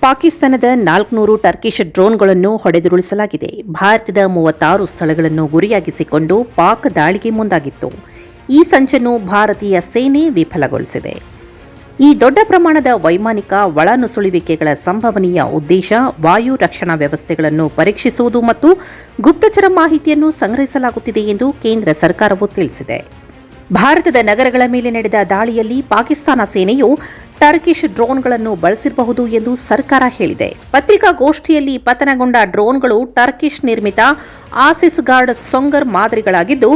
ಪಾಕಿಸ್ತಾನದ ನಾಲ್ಕುನೂರು ಟರ್ಕಿಶ್ ಡ್ರೋನ್ಗಳನ್ನು ಹೊಡೆದುರುಳಿಸಲಾಗಿದೆ. ಭಾರತದ ಮೂವತ್ತಾರು ಸ್ಥಳಗಳನ್ನು ಗುರಿಯಾಗಿಸಿಕೊಂಡು ಪಾಕ್ ದಾಳಿಗೆ ಮುಂದಾಗಿತ್ತು. ಈ ಸಂಚನ್ನು ಭಾರತೀಯ ಸೇನೆ ವಿಫಲಗೊಳಿಸಿದೆ. ಈ ದೊಡ್ಡ ಪ್ರಮಾಣದ ವೈಮಾನಿಕ ಒಳನುಸುಳುವಿಕೆಗಳ ಸಂಭವನೀಯ ಉದ್ದೇಶ ವಾಯು ರಕ್ಷಣಾ ವ್ಯವಸ್ಥೆಗಳನ್ನು ಪರೀಕ್ಷಿಸುವುದು ಮತ್ತು ಗುಪ್ತಚರ ಮಾಹಿತಿಯನ್ನು ಸಂಗ್ರಹಿಸಲಾಗುತ್ತಿದೆ ಎಂದು ಕೇಂದ್ರ ಸರ್ಕಾರವು ತಿಳಿಸಿದೆ. ಭಾರತದ ನಗರಗಳ ಮೇಲೆ ನಡೆದ ದಾಳಿಯಲ್ಲಿ ಪಾಕಿಸ್ತಾನ ಸೇನೆಯು ಟರ್ಕಿಶ್ ಡ್ರೋನ್ಗಳನ್ನು ಬಳಸಿರಬಹುದು ಎಂದು ಸರ್ಕಾರ ಹೇಳಿದೆ. ಪತ್ರಿಕಾಗೋಷ್ಠಿಯಲ್ಲಿ ಪತನಗೊಂಡ ಡ್ರೋನ್ಗಳು ಟರ್ಕಿಶ್ ನಿರ್ಮಿತ ಆಸಿಸ್ ಗಾರ್ಡ್ ಸೊಂಗರ್ ಮಾದರಿಗಳಾಗಿದ್ದು,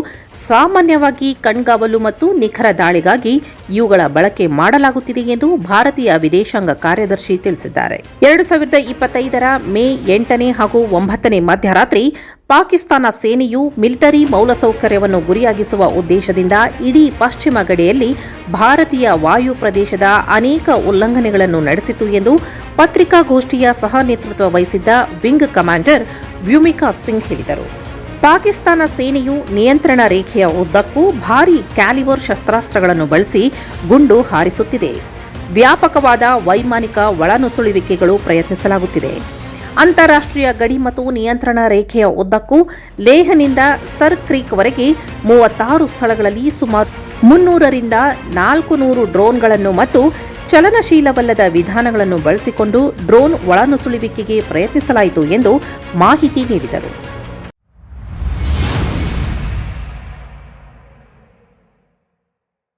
ಸಾಮಾನ್ಯವಾಗಿ ಕಣ್ಗಾವಲು ಮತ್ತು ನಿಖರ ದಾಳಿಗಾಗಿ ಇವುಗಳ ಬಳಕೆ ಮಾಡಲಾಗುತ್ತಿದೆ ಎಂದು ಭಾರತೀಯ ವಿದೇಶಾಂಗ ಕಾರ್ಯದರ್ಶಿ ತಿಳಿಸಿದ್ದಾರೆ. ಎರಡು ಸಾವಿರದ ಇಪ್ಪತ್ತೈದರ ಮೇ ಎಂಟನೇ ಹಾಗೂ ಒಂಬತ್ತನೇ ಮಧ್ಯರಾತ್ರಿ ಪಾಕಿಸ್ತಾನ ಸೇನೆಯು ಮಿಲಿಟರಿ ಮೌಲಸೌಕರ್ಯವನ್ನು ಗುರಿಯಾಗಿಸುವ ಉದ್ದೇಶದಿಂದ ಇಡೀ ಪಶ್ಚಿಮ ಗಡಿಯಲ್ಲಿ ಭಾರತೀಯ ವಾಯು ಪ್ರದೇಶದ ಅನೇಕ ಉಲ್ಲಂಘನೆಗಳನ್ನು ನಡೆಸಿತು ಎಂದು ಪತ್ರಿಕಾಗೋಷ್ಠಿಯ ಸಹ ನೇತೃತ್ವ ವಹಿಸಿದ್ದ ವಿಂಗ್ ಕಮಾಂಡರ್ ವ್ಯೂಮಿಕಾ ಸಿಂಗ್ ಹೇಳಿದರು. ಪಾಕಿಸ್ತಾನ ಸೇನೆಯು ನಿಯಂತ್ರಣ ರೇಖೆಯ ಉದ್ದಕ್ಕೂ ಭಾರೀ ಕ್ಯಾಲಿವರ್ ಶಸ್ತ್ರಾಸ್ತ್ರಗಳನ್ನು ಬಳಸಿ ಗುಂಡು ಹಾರಿಸುತ್ತಿದೆ. ವ್ಯಾಪಕವಾದ ವೈಮಾನಿಕ ಒಳನುಸುಳುವಿಕೆಗಳು ಪ್ರಯತ್ನಿಸಲಾಗುತ್ತಿದೆ. ಅಂತಾರಾಷ್ಟ್ರೀಯ ಗಡಿ ಮತ್ತು ನಿಯಂತ್ರಣ ರೇಖೆಯ ಉದ್ದಕ್ಕೂ ಲೇಹನಿಂದ ಸರ್ ಕ್ರೀಕ್ವರೆಗೆ ಮೂವತ್ತಾರು ಸ್ಥಳಗಳಲ್ಲಿ ಸುಮಾರು ಮುನ್ನೂರರಿಂದ ನಾಲ್ಕು ನೂರು ಡ್ರೋನ್ಗಳನ್ನು ಮತ್ತು ಚಲನಶೀಲವಲ್ಲದ ವಿಧಾನಗಳನ್ನು ಬಳಸಿಕೊಂಡು ಡ್ರೋನ್ ಒಳನುಸುಳುವಿಕೆಗೆ ಪ್ರಯತ್ನಿಸಲಾಯಿತು ಎಂದು ಮಾಹಿತಿ ನೀಡಿದರು.